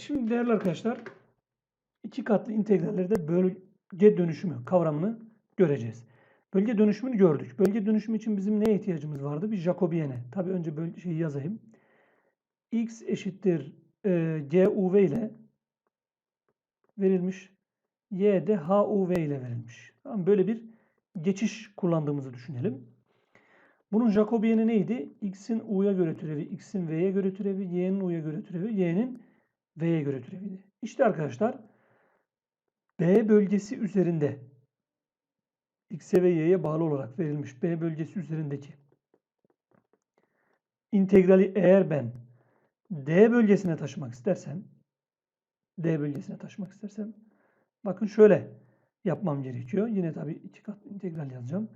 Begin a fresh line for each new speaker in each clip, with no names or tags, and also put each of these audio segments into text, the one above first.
şimdi değerli arkadaşlar iki katlı integrallerde bölge dönüşümü kavramını göreceğiz. Bölge dönüşümünü gördük. Bölge dönüşümü için bizim neye ihtiyacımız vardı? Bir Jacobien'e. Tabii önce böyle şeyi yazayım. x eşittir e, GUV ile verilmiş. Y de HUV ile verilmiş. Tamam, böyle bir geçiş kullandığımızı düşünelim. Bunun Jacobien'i neydi? X'in U'ya göre türevi, X'in V'ye göre türevi, Y'nin U'ya göre türevi, Y'nin V'ye göre türeviydi. İşte arkadaşlar B bölgesi üzerinde X'e ve Y'ye bağlı olarak verilmiş B bölgesi üzerindeki integrali eğer ben D bölgesine taşımak istersem D bölgesine taşımak istersem bakın şöyle yapmam gerekiyor. Yine tabii iki kat integral yazacağım.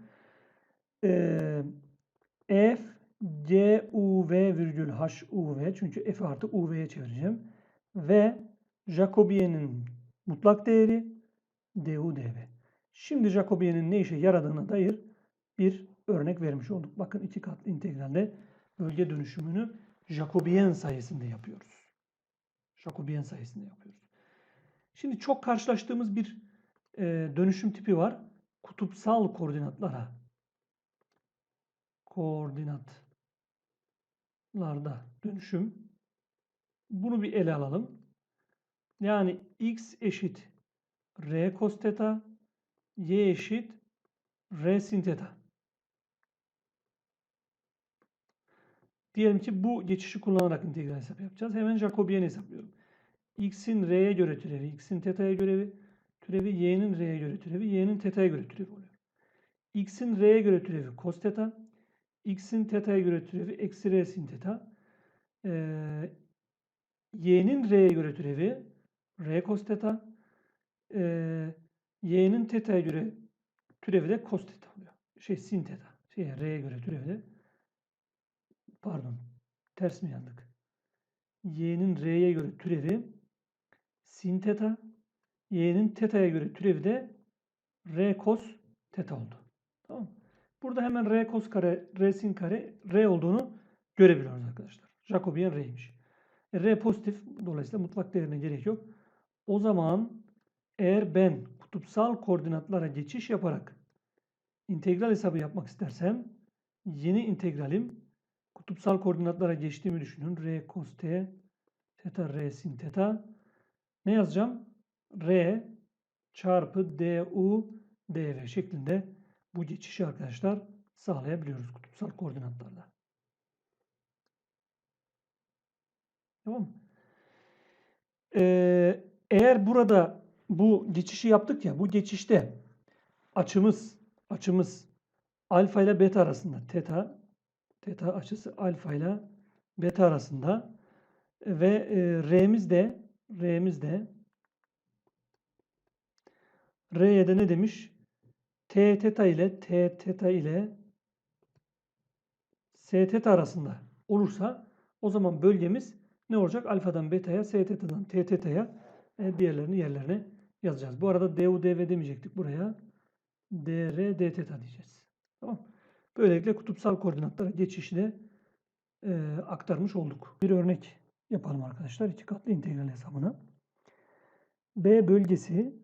Ee, f c u v virgül h u v çünkü f artık u v'ye çevireceğim. Ve Jacobien'in mutlak değeri du dv. Şimdi Jacobien'in ne işe yaradığına dair bir örnek vermiş olduk. Bakın iki katlı integralde bölge dönüşümünü Jacobien sayesinde yapıyoruz. Jacobien sayesinde yapıyoruz. Şimdi çok karşılaştığımız bir e, dönüşüm tipi var. Kutupsal koordinatlara koordinatlarda dönüşüm. Bunu bir ele alalım. Yani x eşit r cos theta, y eşit r sin theta. Diyelim ki bu geçişi kullanarak integral hesap yapacağız. Hemen Jacobian hesaplıyorum. x'in r'ye göre türevi, x'in theta'ya göre türevi, y'nin r'ye göre türevi, y'nin theta'ya göre türevi oluyor. x'in r'ye göre türevi cos theta, x'in teta'ya göre türevi eksi r sin teta. Ee, y'nin r'ye göre türevi r cos theta. Ee, y'nin teta'ya göre türevi de cos theta oluyor. Şey sin theta. Şey, r'ye göre türevi de pardon ters mi yandık? y'nin r'ye göre türevi sin theta. y'nin teta'ya göre türevi de r cos theta oldu. Tamam? Burada hemen r cos kare, r sin kare, r olduğunu görebiliyoruz arkadaşlar. Jacobian r'ymiş. R pozitif. Dolayısıyla mutlak değerine gerek yok. O zaman eğer ben kutupsal koordinatlara geçiş yaparak integral hesabı yapmak istersem yeni integralim kutupsal koordinatlara geçtiğimi düşünün. r cos t theta r sin theta ne yazacağım? r çarpı du dv şeklinde bu geçişi arkadaşlar sağlayabiliyoruz kutupsal koordinatlarla. Tamam mı? Ee, eğer burada bu geçişi yaptık ya bu geçişte açımız açımız alfa ile beta arasında teta teta açısı alfa ile beta arasında ve e, r'miz de r'miz de r'ye de ne demiş? T teta ile T teta ile S teta arasında olursa o zaman bölgemiz ne olacak? Alfadan beta'ya, S teta'dan T teta'ya e, diğerlerini yerlerine yazacağız. Bu arada du dv demeyecektik buraya. dr d teta diyeceğiz. Tamam. Böylelikle kutupsal koordinatlara geçişini e, aktarmış olduk. Bir örnek yapalım arkadaşlar. İki katlı integral hesabına. B bölgesi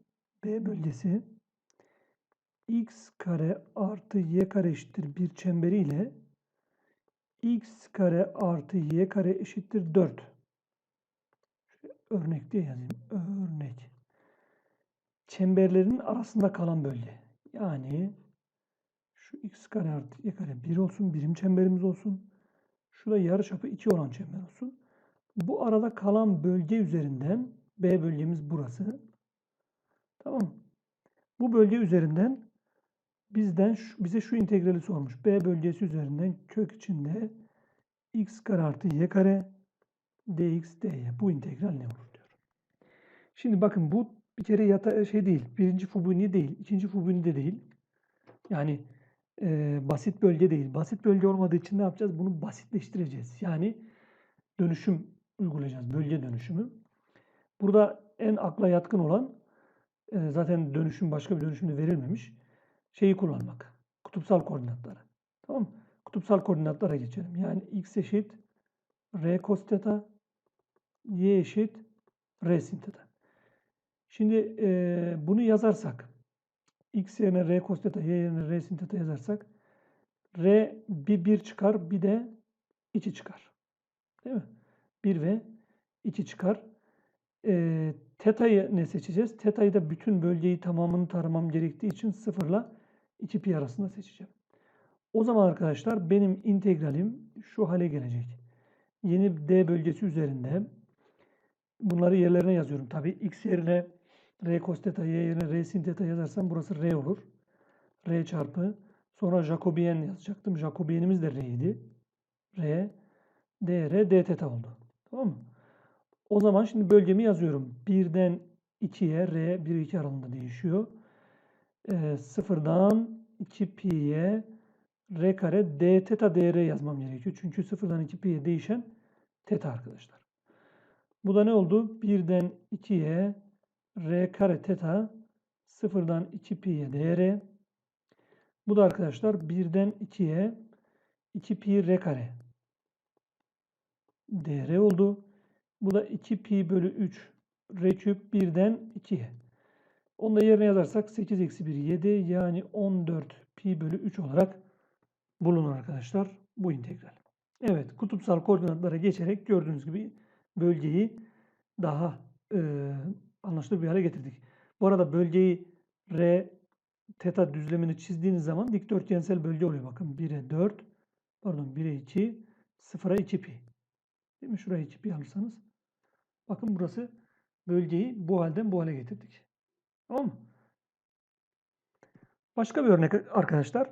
B bölgesi x kare artı y kare eşittir bir çemberiyle x kare artı y kare eşittir 4. Şöyle örnek diye yazayım. Örnek. Çemberlerin arasında kalan bölge. Yani şu x kare artı y kare 1 olsun. Birim çemberimiz olsun. Şurada yarıçapı 2 olan çember olsun. Bu arada kalan bölge üzerinden B bölgemiz burası. Tamam Bu bölge üzerinden bizden bize şu integrali sormuş. B bölgesi üzerinden kök içinde x kare artı y kare dx dy. Bu integral ne olur diyor. Şimdi bakın bu bir kere yata şey değil. Birinci fubuni değil. ikinci fubuni de değil. Yani e, basit bölge değil. Basit bölge olmadığı için ne yapacağız? Bunu basitleştireceğiz. Yani dönüşüm uygulayacağız. Bölge dönüşümü. Burada en akla yatkın olan e, zaten dönüşüm başka bir dönüşümde verilmemiş şeyi kullanmak. Kutupsal koordinatları. Tamam mı? Kutupsal koordinatlara geçelim. Yani x eşit r cos theta, y eşit R sin theta. Şimdi eee, bunu yazarsak x yerine r cos theta, y yerine r sin theta yazarsak r bir 1 çıkar bir de 2 çıkar. Değil mi? 1 ve 2 çıkar. Eee teta'yı ne seçeceğiz? Teta'yı da bütün bölgeyi tamamını taramam gerektiği için 0 ile 2 pi arasında seçeceğim. O zaman arkadaşlar benim integralim şu hale gelecek. Yeni d bölgesi üzerinde bunları yerlerine yazıyorum. Tabii x yerine r cos theta, y yerine r sin theta yazarsam burası r olur. r çarpı sonra Jacobian yazacaktım. Jacobian'imiz de r idi. r dr d theta oldu. Tamam mı? O zaman şimdi bölgemi yazıyorum. 1'den 2'ye r 1 2 aralığında değişiyor. Ee, sıfırdan 2 pi'ye r kare d theta dr yazmam gerekiyor. Çünkü sıfırdan 2 pi'ye değişen theta arkadaşlar. Bu da ne oldu? 1'den 2'ye r kare theta sıfırdan 2 pi'ye dr. Bu da arkadaşlar 1'den 2'ye 2 pi r kare dr oldu. Bu da 2 pi bölü 3 r küp 1'den 2'ye. Onu da yerine yazarsak 8 eksi 1 7 yani 14 pi bölü 3 olarak bulunur arkadaşlar bu integral. Evet kutupsal koordinatlara geçerek gördüğünüz gibi bölgeyi daha e, anlaşılır bir hale getirdik. Bu arada bölgeyi r teta düzlemini çizdiğiniz zaman dikdörtgensel bölge oluyor. Bakın 1'e 4 pardon 1'e 2 0'a 2 pi. Değil mi? Şuraya 2 pi alırsanız. Bakın burası bölgeyi bu halden bu hale getirdik. Tamam mı? Başka bir örnek arkadaşlar.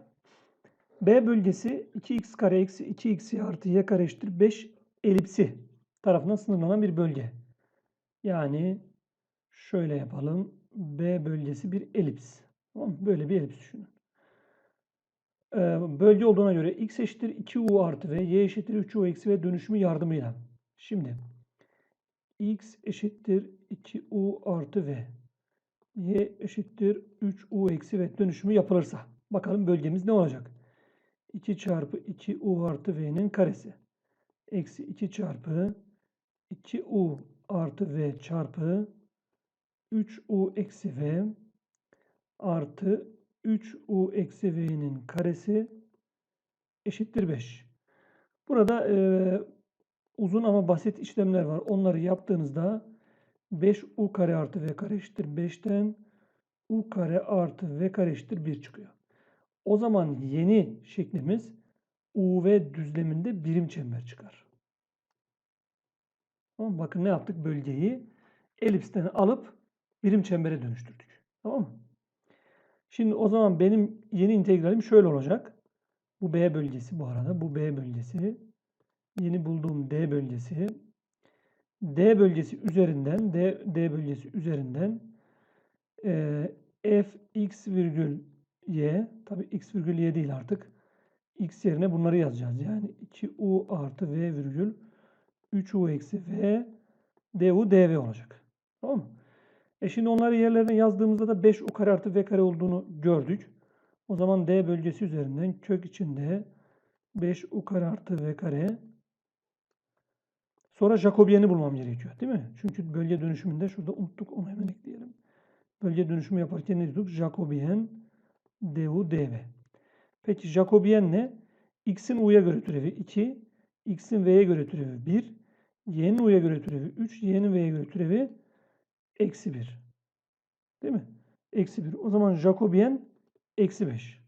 B bölgesi 2x kare eksi 2x artı y kare eşittir 5 elipsi tarafından sınırlanan bir bölge. Yani şöyle yapalım. B bölgesi bir elips. Tamam mı? Böyle bir elips düşünün. Ee, bölge olduğuna göre x eşittir 2u artı v, y eşittir 3u eksi v dönüşümü yardımıyla. Şimdi x eşittir 2u artı v, y eşittir 3u eksi v dönüşümü yapılırsa bakalım bölgemiz ne olacak? 2 çarpı 2u artı v'nin karesi. Eksi 2 çarpı 2u artı v çarpı 3u eksi v artı 3u eksi v'nin karesi eşittir 5. Burada e, uzun ama basit işlemler var. Onları yaptığınızda 5u kare artı v kare eşittir 5'ten u kare artı v kare eşittir 1 çıkıyor. O zaman yeni şeklimiz UV düzleminde birim çember çıkar. Tamam Bakın ne yaptık? Bölgeyi elipsten alıp birim çembere dönüştürdük. Tamam mı? Şimdi o zaman benim yeni integralim şöyle olacak. Bu B bölgesi bu arada. Bu B bölgesi. Yeni bulduğum D bölgesi. D bölgesi üzerinden D, D bölgesi üzerinden e, f x virgül y tabi x virgül y değil artık. x yerine bunları yazacağız. Yani 2u artı v virgül 3u eksi v du dv olacak. Tamam mı? E şimdi onları yerlerine yazdığımızda da 5u kare artı v kare olduğunu gördük. O zaman d bölgesi üzerinden kök içinde 5u kare artı v kare sonra Jacobian'i bulmam gerekiyor. Değil mi? Çünkü bölge dönüşümünde şurada unuttuk onu hemen ekleyelim. Bölge dönüşümü yaparken ne diyorduk? Jacobian du dv. Peki Jacobian ne? x'in u'ya göre türevi 2, x'in v'ye göre türevi 1, y'nin u'ya göre türevi 3, y'nin v'ye göre türevi eksi 1. Değil mi? Eksi 1. O zaman Jacobian eksi 5.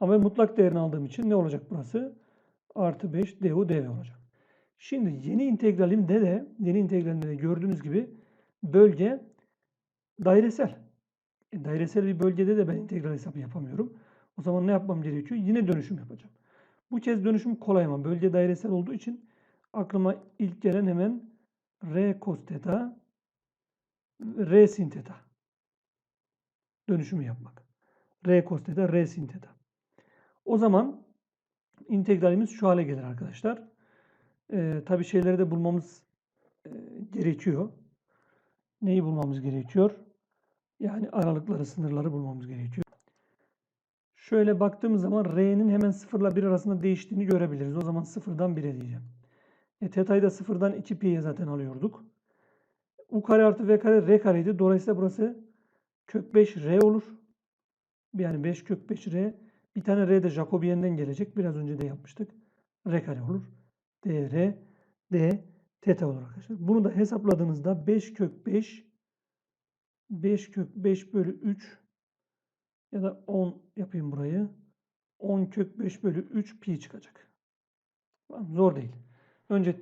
Ama ben mutlak değerini aldığım için ne olacak burası? Artı 5 du dv olacak. Şimdi yeni integralimde de yeni integralimde de gördüğünüz gibi bölge dairesel. E, dairesel bir bölgede de ben integral hesabı yapamıyorum. O zaman ne yapmam gerekiyor? Yine dönüşüm yapacağım. Bu kez dönüşüm kolay ama bölge dairesel olduğu için aklıma ilk gelen hemen r cos theta r sin theta dönüşümü yapmak. r cos theta r sin theta. O zaman integralimiz şu hale gelir arkadaşlar. Ee, tabii şeyleri de bulmamız e, gerekiyor. Neyi bulmamız gerekiyor? Yani aralıkları, sınırları bulmamız gerekiyor. Şöyle baktığımız zaman R'nin hemen 0 ile 1 arasında değiştiğini görebiliriz. O zaman 0'dan 1'e diyeceğim. E, teta'yı da 0'dan 2 pi'ye zaten alıyorduk. U kare artı V kare R kareydi. Dolayısıyla burası kök 5 R olur. Yani 5 kök 5 R. Bir tane R de Jacobien'den gelecek. Biraz önce de yapmıştık. R kare olur. DR D teta olur arkadaşlar. Bunu da hesapladığınızda 5 kök 5 5 kök 5 bölü 3 ya da 10 yapayım burayı. 10 kök 5 bölü 3 pi çıkacak. Tamam, zor değil. Önce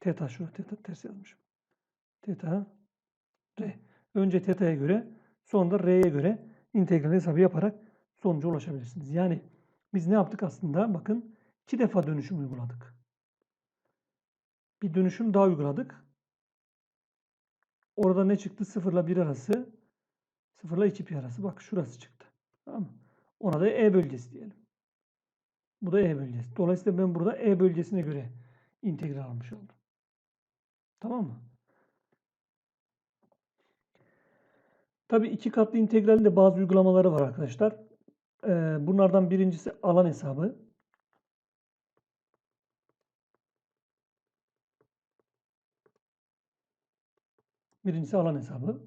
teta şu teta ters yazmışım. Teta r. Önce teta'ya göre sonra da r'ye göre integral hesabı yaparak sonuca ulaşabilirsiniz. Yani biz ne yaptık aslında? Bakın iki defa dönüşüm uyguladık. Bir dönüşüm daha uyguladık. Orada ne çıktı? 0 ile 1 arası. 0 ile 2 pi arası. Bak şurası çıktı. Tamam mı? Ona da E bölgesi diyelim. Bu da E bölgesi. Dolayısıyla ben burada E bölgesine göre integral almış oldum. Tamam mı? Tabii iki katlı integralin de bazı uygulamaları var arkadaşlar. Bunlardan birincisi alan hesabı. Birincisi alan hesabı.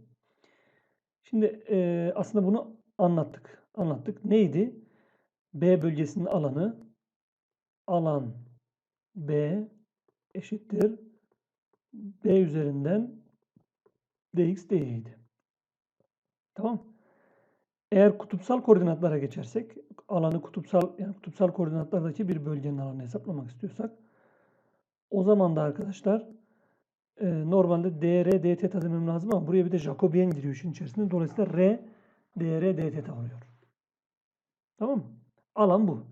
Şimdi e, aslında bunu anlattık. Anlattık. Neydi? B bölgesinin alanı alan B eşittir B üzerinden dx dy'ydi. Tamam. Eğer kutupsal koordinatlara geçersek alanı kutupsal yani kutupsal koordinatlardaki bir bölgenin alanını hesaplamak istiyorsak o zaman da arkadaşlar e, normalde dr d theta demem lazım ama buraya bir de Jacobian giriyor işin içerisinde. Dolayısıyla r dr d theta oluyor. Tamam mı? Alan bu.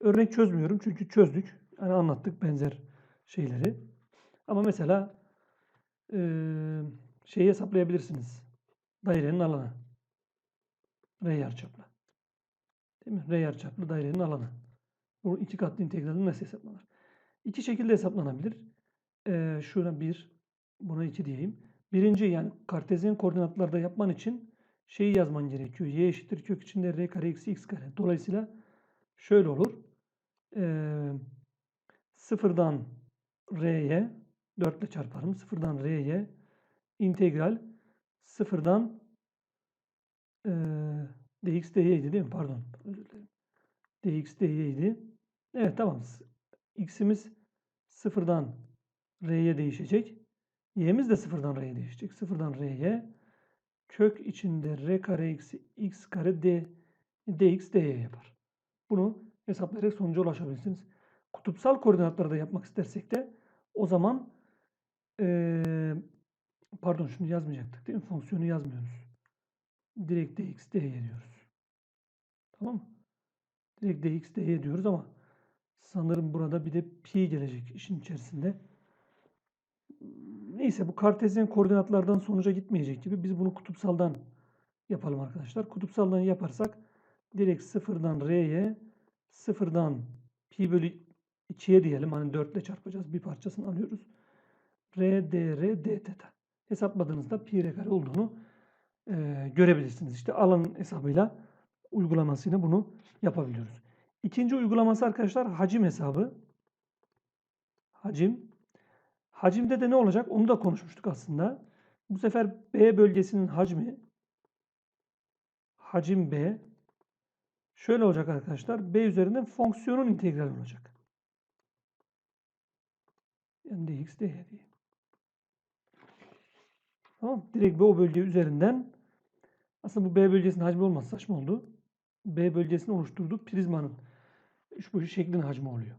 Örnek çözmüyorum çünkü çözdük. Hani anlattık benzer şeyleri. Ama mesela e, şeyi hesaplayabilirsiniz. Dairenin alanı. R yarıçaplı. Değil mi? R yarıçaplı dairenin alanı. Bu iki katlı integralin nasıl hesaplanır? İki şekilde hesaplanabilir. Ee, şuna bir, buna iki diyeyim. Birinci yani kartezyen koordinatlarda yapman için şeyi yazman gerekiyor. Y eşittir kök içinde R kare eksi X kare. Dolayısıyla şöyle olur. Ee, sıfırdan R'ye 4 ile çarparım. Sıfırdan R'ye integral sıfırdan e, dx dy'ydi değil mi? Pardon. Özür dilerim. dx dy'ydi. Evet tamam. x'imiz sıfırdan r'ye değişecek. y'miz de sıfırdan r'ye değişecek. Sıfırdan r'ye kök içinde r kare eksi x kare d dx dy yapar. Bunu hesaplayarak sonuca ulaşabilirsiniz. Kutupsal koordinatlarda yapmak istersek de o zaman ee, pardon şunu yazmayacaktık değil mi? Fonksiyonu yazmıyoruz direkt dx dy diyoruz. Tamam mı? Direkt dx dy diyoruz ama sanırım burada bir de pi gelecek işin içerisinde. Neyse bu kartezyen koordinatlardan sonuca gitmeyecek gibi biz bunu kutupsaldan yapalım arkadaşlar. Kutupsaldan yaparsak direkt sıfırdan r'ye sıfırdan pi bölü 2'ye diyelim. Hani 4 ile çarpacağız. Bir parçasını alıyoruz. r dr d theta. Hesapladığınızda pi r kare olduğunu e, görebilirsiniz. İşte alan hesabıyla uygulamasıyla bunu yapabiliyoruz. İkinci uygulaması arkadaşlar hacim hesabı. Hacim. Hacimde de ne olacak? Onu da konuşmuştuk aslında. Bu sefer B bölgesinin hacmi hacim B şöyle olacak arkadaşlar. B üzerinden fonksiyonun integral olacak. Yani dx dy diye. Tamam. Direkt o bölge üzerinden aslında bu B bölgesinin hacmi olmaz. Saçma oldu. B bölgesini oluşturduğu prizmanın üç boyut şeklin hacmi oluyor.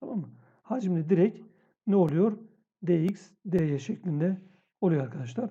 Tamam mı? Hacimle direkt ne oluyor? Dx, dy şeklinde oluyor arkadaşlar.